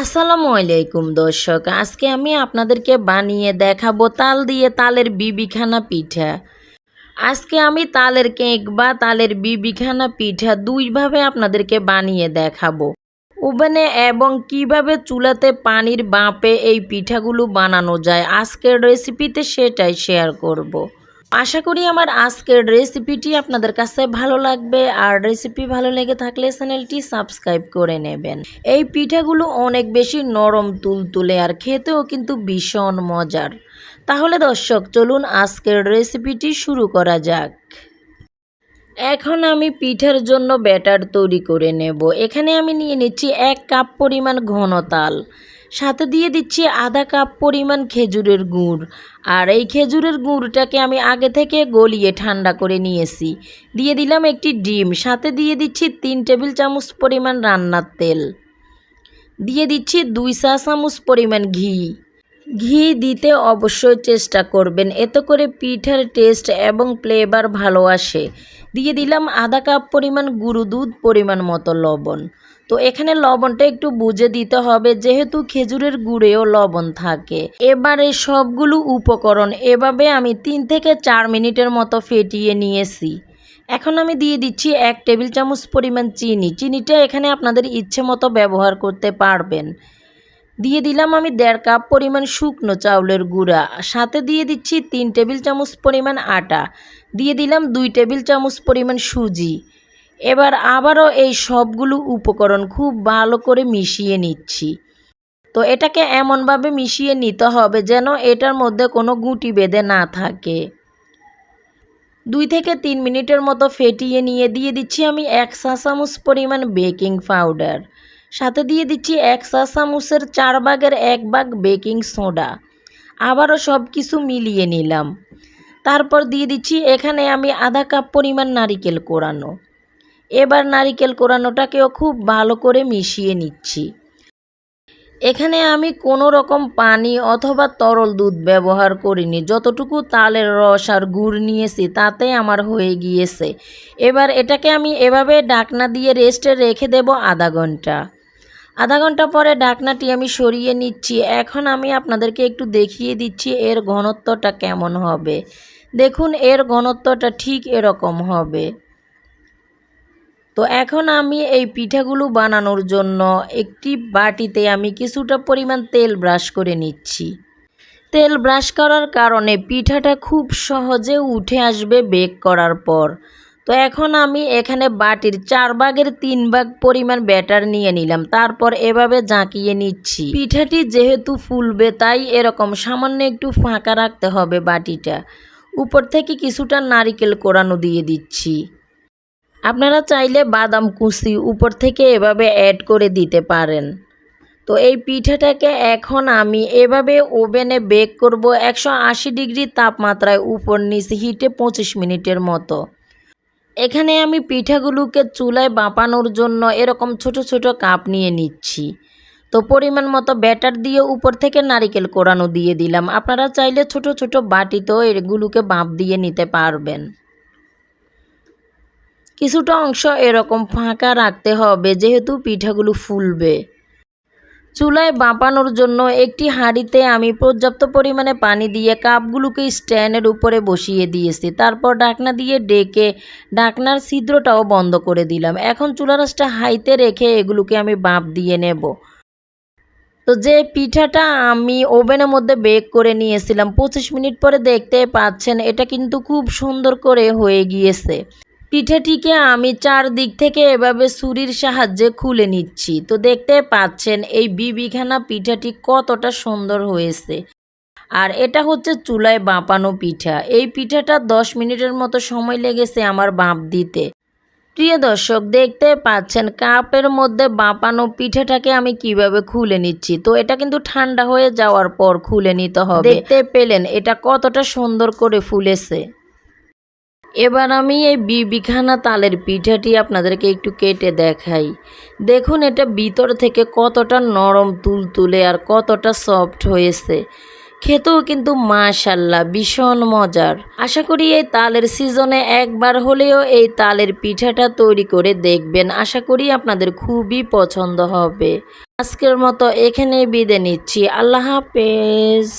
আসসালামু আলাইকুম দর্শক, আজকে আমি আপনাদেরকে বানিয়ে দেখাবো তাল দিয়ে তালের বিবিখানা পিঠা আজকে আমি তালের কেক বা তালের বিবিখানা পিঠা দুইভাবে আপনাদেরকে বানিয়ে দেখাবো ওভেনে এবং কীভাবে চুলাতে পানির বাঁপে এই পিঠাগুলো বানানো যায়, আজকের রেসিপিতে সেটাই শেয়ার করব। আশা করি আমার আজকের রেসিপিটি আপনাদের কাছে ভালো লাগবে। আর রেসিপি ভালো লেগে থাকলে চ্যানেলটি সাবস্ক্রাইব করে নেবেন। এই পিঠাগুলো অনেক বেশি নরম, তুলতুলে আর খেতেও কিন্তু ভীষণ মজার। তাহলে দর্শক, চলুন আজকের রেসিপিটি শুরু করা যাক। এখন আমি পিঠার জন্য ব্যাটার তৈরি করে নেব। এখানে আমি নিয়ে নিচ্ছি এক কাপ পরিমাণ ঘন তাল। সাথে দিয়ে দিচ্ছি আধা কাপ পরিমাণ খেজুরের গুড়। আর এই খেজুরের গুড়টাকে আমি আগে থেকে গলিয়ে ঠান্ডা করে নিয়েছি। দিয়ে দিলাম একটি ডিম, সাথে দিয়ে দিচ্ছি তিন টেবিল চামচ পরিমাণ রান্নার তেল। দিয়ে দিচ্ছি দুই চা চামচ পরিমাণ ঘি। ঘি দিতে অবশ্যই চেষ্টা করবেন, এতে করে পিঠার টেস্ট এবং ফ্লেভার ভালো আসে। দিয়ে দিলাম আধা কাপ পরিমাণ গুঁড়ো দুধ, পরিমাণ মতো লবণ। তো এখানে লবণটা একটু বুঝে দিতে হবে, যেহেতু খেজুরের গুড়েও লবণ থাকে। এবারে সবগুলো উপকরণ এভাবে আমি তিন থেকে চার মিনিটের মতো ফেটিয়ে নিয়েছি। এখন আমি দিয়ে দিচ্ছি এক টেবিল চামচ পরিমাণ চিনি। চিনিটা এখানে আপনাদের ইচ্ছে মতো ব্যবহার করতে পারবেন। দিয়ে দিলাম আমি দেড় কাপ পরিমাণ শুকনো চাউলের গুঁড়া। সাথে দিয়ে দিচ্ছি তিন টেবিল চামচ পরিমাণ আটা। দিয়ে দিলাম দুই টেবিল চামচ পরিমাণ সুজি। এবার আবারও এই সবগুলো উপকরণ খুব ভালো করে মিশিয়ে নিচ্ছি। তো এটাকে এমনভাবে মিশিয়ে নিতে হবে যেন এটার মধ্যে কোনো গুটি বেঁধে না থাকে। দুই থেকে তিন মিনিটের মতো ফেটিয়ে নিয়ে দিয়ে দিচ্ছি আমি এক চা চামচ পরিমাণ বেকিং পাউডার। সাথে দিয়ে দিচ্ছি এক চা চামচের চার ভাগের এক ভাগ বেকিং সোডা। আবারও সব কিছু মিলিয়ে নিলাম। তারপর দিয়ে দিচ্ছি এখানে আমি আধা কাপ পরিমাণ নারিকেল কোরানো। এবার নারিকেল কোরানোটাকেও খুব ভালো করে মিশিয়ে নিচ্ছি। এখানে আমি কোনো রকম পানি অথবা তরল দুধ ব্যবহার করিনি। যতটুকু তালের রস আর গুড় নিয়েছি তাতে আমার হয়ে গিয়েছে। এবার এটাকে আমি এভাবে ডাকনা দিয়ে রেস্টে রেখে দেব আধা ঘণ্টা। আধা ঘণ্টা পরে ডাকনাটি আমি সরিয়ে নিচ্ছি। এখন আমি আপনাদেরকে একটু দেখিয়ে দিচ্ছি এর ঘনত্বটা কেমন হবে। দেখুন, এর ঘনত্বটা ঠিক এরকম হবে। তো এখন আমি এই পিঠাগুলো বানানোর জন্য একটি বাটিতে আমি কিছুটা পরিমাণ তেল ব্রাশ করে নিচ্ছি। তেল ব্রাশ করার কারণে পিঠাটা খুব সহজে উঠে আসবে বেক করার পর। তো এখন আমি এখানে বাটির চার ভাগের তিন ভাগ পরিমাণ ব্যাটার নিয়ে নিলাম, তারপর এভাবে জাঁকিয়ে নিচ্ছি। পিঠাটি যেহেতু ফুলবে, তাই এরকম সামান্য একটু ফাঁকা রাখতে হবে বাটিটা। উপর থেকে কিছুটা নারিকেল কোড়ানো দিয়ে দিচ্ছি। আপনারা চাইলে বাদাম কুচি উপর থেকে এভাবে অ্যাড করে দিতে পারেন। তো এই পিঠাটাকে এখন আমি এভাবে ওভেনে বেক করব একশো আশি ডিগ্রি তাপমাত্রায় উপর নিচে হিটে পঁচিশ মিনিটের মতো। এখানে আমি পিঠাগুলোকে চুলায় বাঁপানোর জন্য এরকম ছোট ছোট কাপ নিয়ে নিচ্ছি। তো পরিমাণ মতো ব্যাটার দিয়ে উপর থেকে নারিকেল কোরানো দিয়ে দিলাম। আপনারা চাইলে ছোট ছোট বাটিতেও এগুলোকে বাঁপ দিয়ে নিতে পারবেন। কিছুটা অংশ এরকম ফাঁকা রাখতে হবে, যেহেতু পিঠাগুলো ফুলবে। চুলায় বাঁপানোর জন্য একটি হাঁড়িতে আমি পর্যাপ্ত পরিমাণে পানি দিয়ে কাপগুলোকে স্ট্যান্ডের উপরে বসিয়ে দিয়েছি। তারপর ডাকনা দিয়ে ডেকে ডাকনার ছিদ্রটাও বন্ধ করে দিলাম। এখন চুলা রাসটা হাইতে রেখে এগুলোকে আমি বাঁপ দিয়ে নেব। তো যে পিঠাটা আমি ওভেনের মধ্যে বেক করে নিয়েছিলাম, পঁচিশ মিনিট পরে দেখতে পাচ্ছেন, এটা কিন্তু খুব সুন্দর করে হয়ে গিয়েছে। পিঠাটিকে আমি চারদিক থেকে এভাবে ছুরির সাহায্যে খুলে নিচ্ছি। তো দেখতে পাচ্ছেন, এই বিবিখানা পিঠাটি কতটা সুন্দর হয়েছে। আর এটা হচ্ছে চুলায় বাঁপানো পিঠা। এই পিঠাটা দশ মিনিটের মতো সময় লেগেছে আমার বাঁপ দিতে। প্রিয় দর্শক, দেখতে পাচ্ছেন, কাপের মধ্যে বাঁপানো পিঠাটাকে আমি কীভাবে খুলে নিচ্ছি। তো এটা কিন্তু ঠান্ডা হয়ে যাওয়ার পর খুলে নিতে হবে। দেখতে পেলেন, এটা কতটা সুন্দর করে ফুলেছে। এবার আমি এই বিবিখানা তালের পিঠাটি আপনাদেরকে একটু কেটে দেখাই। দেখুন এটা ভিতর থেকে কতটা নরম, তুলতুলে আর কতটা সফট হয়েছে। খেতেও কিন্তু মাশাল্লাহ, ভীষণ মজার। আশা করি এই তালের সিজনে একবার হলেও এই তালের পিঠাটা তৈরি করে দেখবেন। আশা করি আপনাদের খুবই পছন্দ হবে। আজকের মতো এখানেই বিদে নিচ্ছি। আল্লাহ হাফেজ।